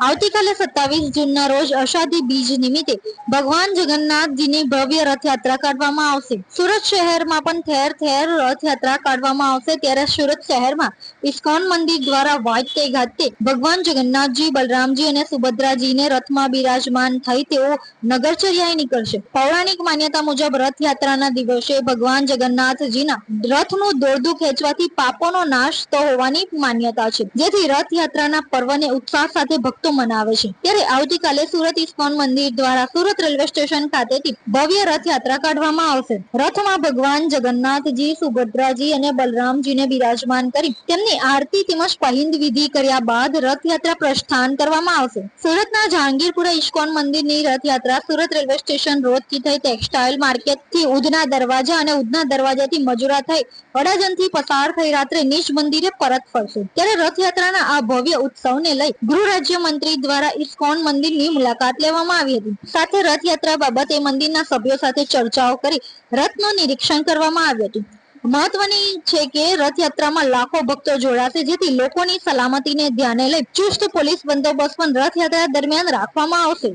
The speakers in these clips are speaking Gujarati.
આવતીકાલે સત્તાવીસ જૂનના રોજ અષાઢી બીજ નિમિત્તે ભગવાન જગન્નાથજીની ભવ્ય રથયાત્રા કાઢવામાં આવશે. સુરત શહેરમાં પણ ઠેર ઠેર રથયાત્રા કાઢવામાં આવશે ત્યારે સુરત શહેરમાં ઇસ્કોન મંદિર દ્વારા વાજતે ગાજતે ભગવાન જગન્નાથજી, બલરામજી અને સુભદ્રાજીને રથમાં બિરાજમાન થઈ તેઓ નગરચર્યાએ નીકળશે. પૌરાણિક માન્યતા મુજબ રથયાત્રાના દિવસે ભગવાન જગન્નાથજીના રથનું દોરડું ખેંચવાથી પાપોનો નાશ તો હોવાની માન્યતા છે. જેથી રથયાત્રાના પર્વને ઉત્સાહ સાથે ભક્તો મનાવે છે. ત્યારે આવતીકાલે સુરત ઇસ્કોન મંદિર દ્વારા સુરત રેલવે સ્ટેશન ખાતેથી ભવ્ય રથયાત્રા કાઢવામાં આવશે. રથમાં ભગવાન જગન્નાથજી, સુભદ્રાજી અને બલરામજીને બિરાજમાન કરી તેમની આરતી તેમજ પહિંદ વિધિ કર્યા બાદ રથયાત્રા પ્રસ્થાન કરવામાં આવશે. સુરતના જહાંગીરપુરા ઇસ્કોન મંદિરની રથયાત્રા સુરત રેલવે સ્ટેશન રોડથી થઈ ટેક્સટાઇલ માર્કેટથી ઉધના દરવાજા અને ઉધના દરવાજાથી મજુરા થઈ અડાજણથી પસાર થઈ રાત્રે નિજ મંદિરે પરત ફરશે. ત્યારે રથયાત્રાના આ ભવ્ય ઉત્સવને લઈ ગૃહ રાજ્ય મંત્રી દ્વારા ઇસ્કોન મંદિરની મુલાકાત લેવામાં આવી હતી. સાથે રથયાત્રા બાબતે મંદિરના સભ્યો સાથે ચર્ચાઓ કરી રથનું નિરીક્ષણ કરવામાં આવ્યું હતું. મહત્વની છે કે રથયાત્રામાં લાખો ભક્તો જોડાશે જેથી લોકોની સલામતીને ધ્યાને લઈ ચુસ્ત પોલીસ બંદોબસ્ત પણ રથયાત્રા દરમિયાન રાખવામાં આવશે.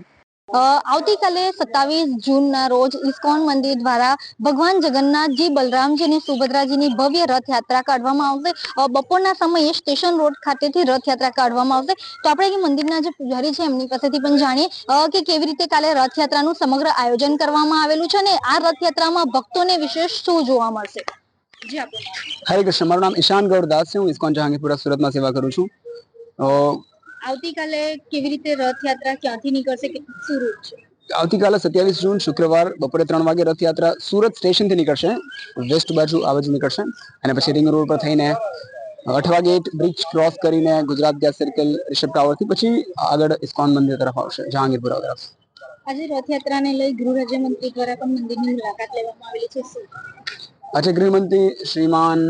આવતીકાલે સત્તાવીસ જૂનના રોજ ઇસ્કોન મંદિર દ્વારા ભગવાન જગન્નાથજી, બલરામજી અને સુભદ્રાજીની ભવ્ય રથયાત્રા કાઢવામાં આવશે. બપોરના સમયે સ્ટેશન રોડ ખાતેથી રથયાત્રા કાઢવામાં આવશે. તો આપણે મંદિરના જે પૂજારી છે, એમની પાસેથી પણ જાણીએ. કે કેવી રીતે કાલે રથયાત્રાનું સમગ્ર આયોજન કરવામાં આવેલું છે અને આ રથયાત્રામાં ભક્તોને વિશેષ શું જોવા મળશે. હરે કૃષ્ણ. મારું નામ ઈશાન ગૌડ દાસ છે. હું ઇસ્કોન જહાંગીરપુરા સુરતમાં સેવા કરું છું. આવતીકાલે કેવી રીતે રથયાત્રા ક્યાંથી નીકળશે કેટલું શું રૂટ છે? આવતીકાલે સત્યાવીસ જૂન શુક્રવાર બપોરે ત્રણ વાગે રથયાત્રા સુરત સ્ટેશનથી નીકળશે. વેસ્ટ બાજુ આવે બાજુ નીકળશે. અને પછી રિંગ રોડ પર થઈને અઠવા ગેટ બ્રિજ ક્રોસ કરીને ગુજરાત ગેસ સર્કલ રિષભ ટાવરથી પછી આગળ ઇસ્કોન મંદિર તરફ આવશે જહાંગીરપુરા તરફ. આજે રથયાત્રાને લઈ ગૃહ રાજ્યમંત્રી દ્વારા પણ મંદિરની મુલાકાત લેવામાં આવેલી છે આજે ગૃહમંત્રી શ્રીમાન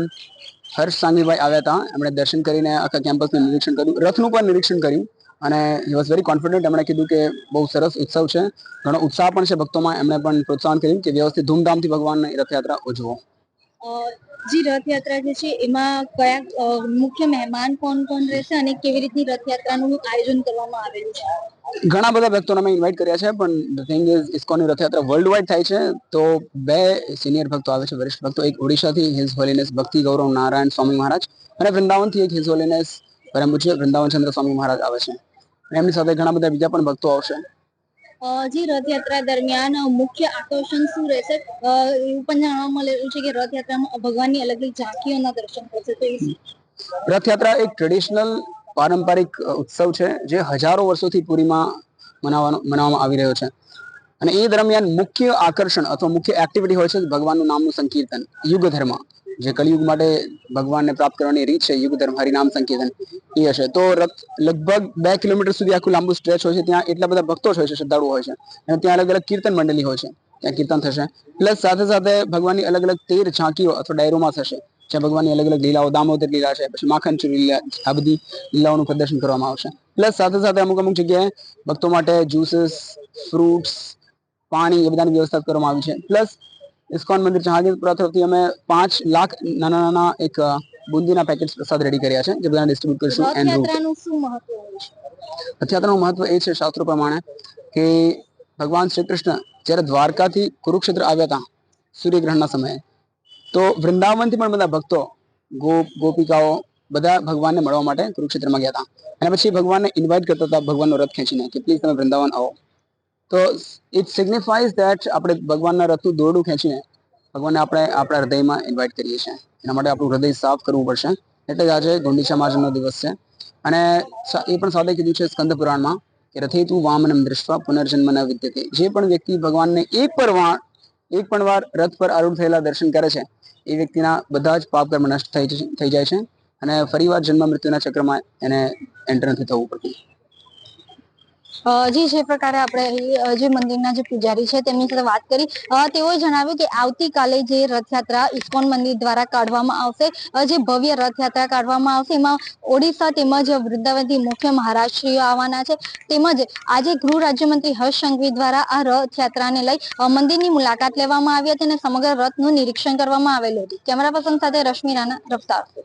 હર્ષ સાંગીભાઈ આવ્યા હતા. એમણે દર્શન કરીને આખા કેમ્પસનું નિરીક્ષણ કર્યું. રથનું પણ નિરીક્ષણ કર્યું અને હી વોઝ વેરી કોન્ફિડન્ટ એમણે કીધું કે બહુ સરસ ઉત્સવ છે. ઘણો ઉત્સાહ પણ છે ભક્તોમાં. એમણે પણ પ્રોત્સાહન કર્યું કે વ્યવસ્થિત ધૂમધામથી ભગવાનની રથયાત્રા ઉજવો. જે, રથયાત્રા જે છે, એમાં કયા મુખ્ય મહેમાન કોણ કોણ રહેશે અને કેવી રીતની રથયાત્રાનું આયોજન કરવામાં આવેલું છે? ઘણા બધા ભક્તોને અમે ઇન્વાઇટ કર્યા છે, પણ થિંગ ઇઝ ઇસ્કોનની રથયાત્રા વર્લ્ડ વાઇડ થાય છે. તો બે સિનિયર ભક્તો આવે છે, વરિષ્ઠ ભક્તો, એક ઓડિશાથી હિઝ હોલીનેસ ભક્તિ ગૌરવ નારાયણ સ્વામી મહારાજ અને વૃંદાવનથી એક હિઝ હોલીનેસ પરમ પૂજ્ય વૃંદાવન ચંદ્ર સ્વામી મહારાજ આવે છે. એમની સાથે ઘણા બધા બીજા પણ ભક્તો આવશે. જે રથયાત્રા દરમિયાન મુખ્ય આકર્ષણ શું રહેશે? એવું પણ જાણવા મળેલું છે કે રથયાત્રામાં ભગવાનની અલગ અલગ ઝાંકીઓના દર્શન થશે તો રથયાત્રા એક ટ્રેડિશનલ પારંપરિક ઉત્સવ છે જે હજારો વર્ષોથી પુરીમાં મનાવવાનો, મનાવવામાં આવી રહ્યો છે. અને એ દરમિયાન મુખ્ય આકર્ષણ અથવા મુખ્ય એક્ટિવિટી હોય છે ભગવાનનું નામનું સંકીર્તન યુગ ધર્મ જે કલયુગ માટે ભગવાનને પ્રાપ્ત કરવાની રીત છે, યુગ ધર્મ, હરિનામ સંકેતન, એ હશે. તો રથ લગભગ બે કિલોમીટર સુધી આખું લાંબુ સ્ટ્રેચ હોય છે, ત્યાં એટલા બધા ભક્તો હોય છે શ્રદ્ધાળુ હોય છે. અને ત્યાં અલગ અલગ કીર્તન મંડળી હોય છે, ત્યાં કીર્તન થશે. પ્લસ સાથે સાથે ભગવાનની અલગ અલગ તેર ઝાંકીઓ અથવા ડાયરોમાં થશે, જ્યાં ભગવાનની અલગ અલગ લીલાઓ, દામોદર લીલા છે, પછી માખણચુર લીલા, આ બધી લીલાઓનું પ્રદર્શન કરવામાં આવશે. પ્લસ સાથે સાથે અમુક અમુક જગ્યાએ ભક્તો માટે જ્યુસીસ, ફ્રૂટ્સ, પાણી એ બધાની વ્યવસ્થા કરવામાં આવી છે. પ્લસ ઇસ્કોન મંદિર જહાંગીરપુરા તરફથી અમે પાંચ લાખ નાના નાના એક બુંદીના પેકેટ્સ પ્રસાદ રેડી કર્યા છે જે બધાને ડિસ્ટ્રીબ્યુટ કરીશું એન્ડ મહત્વ રથયાત્રાનું મહત્વ એ છે શાસ્ત્રો પ્રમાણે કે ભગવાન શ્રી કૃષ્ણ જ્યારે દ્વારકાથી કુરુક્ષેત્ર આવ્યા હતા સૂર્યગ્રહણના સમયે તો વૃંદાવનથી પણ બધા ભક્તો ગોપ ગોપિકાઓ બધા ભગવાનને મળવા માટે કુરુક્ષેત્રમાં ગયા હતા. અને પછી ભગવાનને ઇન્વાઇટ કરતા હતા ભગવાનનો રથ ખેંચીને કે પ્લીઝ તમે વૃંદાવન આવો. તો ઇટ સિગ્નિફાઈઝ દેટ આપણે ભગવાનના રથનું દોરડું ખેંચીને ભગવાનને આપણે આપણા હૃદયમાં ઇન્વાઇટ કરીએ છીએ. એના માટે આપણું હૃદય સાફ કરવું પડશે. એટલે જ આજે ગુંડીચા માર્જનનો દિવસ છે. અને એ પણ સાથે કીધું છે સ્કંદ પુરાણમાં કે રથે તું વામનમ દૃષ્ટવા પુનર્જન્મ ન વિદ્યતે. જે પણ વ્યક્તિ ભગવાનને એક પર વાર એક પણ વાર રથ પર આરૂઢ થયેલા દર્શન કરે છે, એ વ્યક્તિના બધા જ પાપ કર્મ નષ્ટ થઈ જાય છે. અને ફરીવાર જન્મ મૃત્યુના ચક્રમાં એને એન્ટર નથી થવું પડતું. જી જે પ્રકારે આપણે જે મંદિરના જે પૂજારી છે તેમની સાથે વાત કરી. તેઓએ જણાવ્યું કે આવતીકાલે જે રથયાત્રા ઇસ્કોન મંદિર દ્વારા કાઢવામાં આવશે. જે ભવ્ય રથયાત્રા કાઢવામાં આવશે, એમાં ઓડિશા તેમજ વૃંદાવનથી મુખ્ય મહારાષ્ટ્રીઓ આવવાના છે. તેમજ આજે ગૃહ રાજ્યમંત્રી હર્ષ સંઘવી દ્વારા આ રથયાત્રાને લઈ મંદિરની મુલાકાત લેવામાં આવી હતી અને સમગ્ર રથનું નિરીક્ષણ કરવામાં આવેલું હતું. કેમેરા પર્સન સાથે રશ્મિ રાણા, રફતાર.